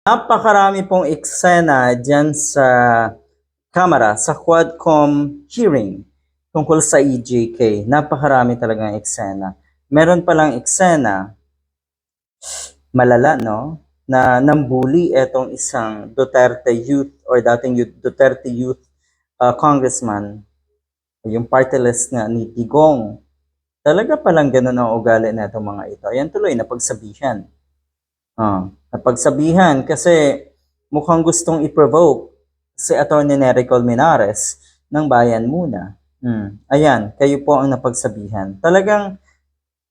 Napakarami pong eksena dyan sa kamera, sa Quadcom hearing tungkol sa EJK. Napakarami talagang eksena. Meron palang eksena, malala, no? Na nambuli etong isang Duterte youth or dating youth, Duterte youth uh, congressman, yung party list nga ni Digong. Talaga palang ganun ang ugali na itong mga ito. Ayan tuloy, napagsabihan. Ah, napagsabihan kasi mukhang gustong i-provoke si Atty. Nery Colmenares ng Bayan Muna. Hmm. Ayan, kayo po ang napagsabihan. Talagang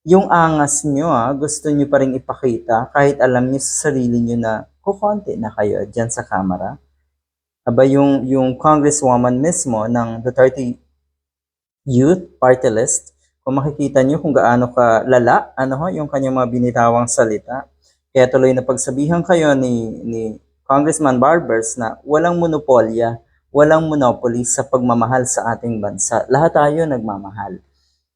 yung angas nyo, ah, gusto nyo pa rin ipakita kahit alam nyo sa sarili nyo na kukonti na kayo dyan sa camera. Aba yung, yung congresswoman mismo ng Duterte Youth Party List, kung makikita nyo kung gaano ka lala, ano ho, yung kanyang mga binitawang salita. Kaya tuloy na pagsabihan kayo ni, ni Congressman Barbers na walang monopolya, walang monopoly sa pagmamahal sa ating bansa. Lahat tayo nagmamahal.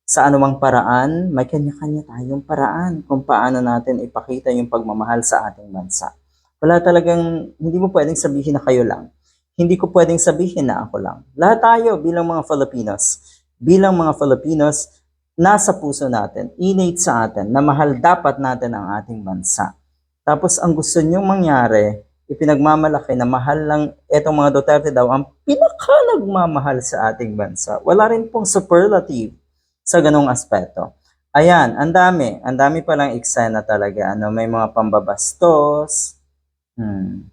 Sa anumang paraan, may kanya-kanya tayong paraan kung paano natin ipakita yung pagmamahal sa ating bansa. Wala talagang, hindi mo pwedeng sabihin na kayo lang. Hindi ko pwedeng sabihin na ako lang. Lahat tayo bilang mga Filipinos, bilang mga Filipinos, nasa puso natin, innate sa atin, na mahal dapat natin ang ating bansa. Tapos ang gusto nyong mangyari, ipinagmamalaki na mahal lang etong mga Duterte daw ang pinaka nagmamahal sa ating bansa. Wala rin pong superlative sa ganong aspeto. Ayan, ang dami. Ang dami palang eksena talaga. Ano, may mga pambabastos. Hmm.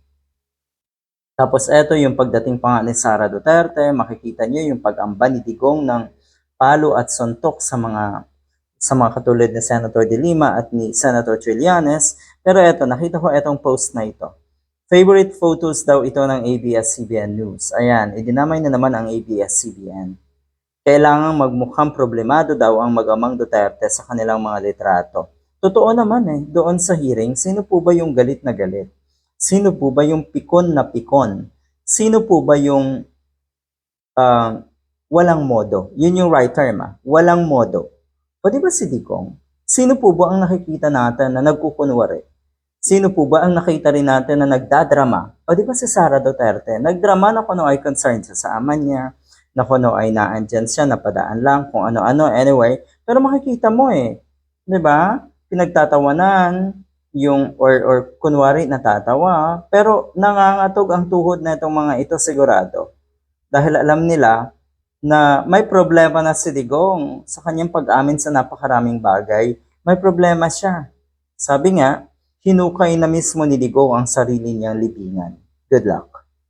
Tapos eto yung pagdating pa nga ni Sara Duterte, makikita niyo yung pag-amba ni Digong ng palo at suntok sa mga sa mga katulad ni Senator De Lima at ni Senator Trillanes. Pero eto, nakita ko etong post na ito. Favorite photos daw ito ng ABS-CBN News. Ayan, idinamay na naman ang ABS-CBN. Kailangang magmukhang problemado daw ang magamang Duterte sa kanilang mga litrato. Totoo naman eh, doon sa hearing, sino po ba yung galit na galit? Sino po ba yung pikon na pikon? Sino po ba yung ah, walang modo? Yun yung right term ah, walang modo. Di ba si Digong? Sino po ba ang nakikita natin na nagkukunwari? Sino po ba ang nakita rin natin na nagdadrama? O di ba si Sara Duterte? Nagdrama na kuno ay concerned siya sa ama niya, na kuno ay naandyan siya, napadaan lang, kung ano-ano, anyway. Pero makikita mo eh, di ba? Pinagtatawanan, yung, or, or kunwari natatawa, pero nangangatog ang tuhod na itong mga ito sigurado. Dahil alam nila na may problema na si Digong sa kanyang pag-amin sa napakaraming bagay. May problema siya. Sabi nga, hinukay na mismo ni Digong ang sarili niyang libingan. Good luck.